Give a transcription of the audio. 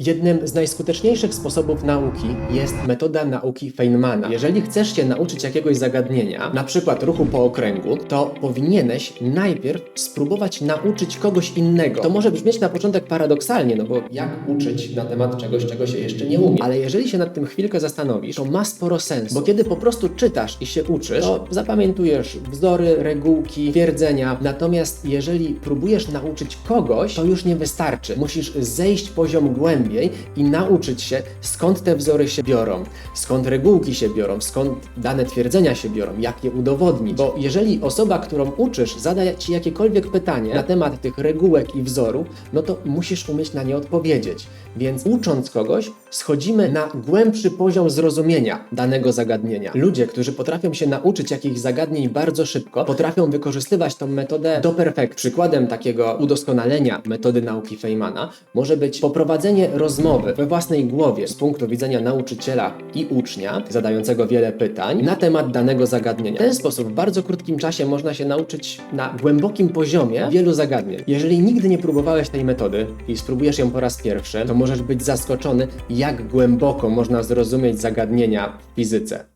Jednym z najskuteczniejszych sposobów nauki jest metoda nauki Feynmana. Jeżeli chcesz się nauczyć jakiegoś zagadnienia, na przykład ruchu po okręgu, to powinieneś najpierw spróbować nauczyć kogoś innego. To może brzmieć na początek paradoksalnie, no bo jak uczyć na temat czegoś, czego się jeszcze nie umie. Ale jeżeli się nad tym chwilkę zastanowisz, to ma sporo sensu. Bo kiedy po prostu czytasz i się uczysz, to zapamiętujesz wzory, regułki, twierdzenia. Natomiast jeżeli próbujesz nauczyć kogoś, to już nie wystarczy. Musisz zejść poziom głębiej i nauczyć się, skąd te wzory się biorą, skąd regułki się biorą, skąd dane twierdzenia się biorą, jak je udowodnić. Bo jeżeli osoba, którą uczysz, zada ci jakiekolwiek pytanie na temat tych regułek i wzorów, no to musisz umieć na nie odpowiedzieć. Więc ucząc kogoś, schodzimy na głębszy poziom zrozumienia danego zagadnienia. Ludzie, którzy potrafią się nauczyć jakichś zagadnień bardzo szybko, potrafią wykorzystywać tą metodę do perfekcji. Przykładem takiego udoskonalenia metody nauki Feynmana może być poprowadzenie rozmowy we własnej głowie z punktu widzenia nauczyciela i ucznia, zadającego wiele pytań na temat danego zagadnienia. W ten sposób w bardzo krótkim czasie można się nauczyć na głębokim poziomie wielu zagadnień. Jeżeli nigdy nie próbowałeś tej metody i spróbujesz ją po raz pierwszy, to możesz być zaskoczony, jak głęboko można zrozumieć zagadnienia w fizyce.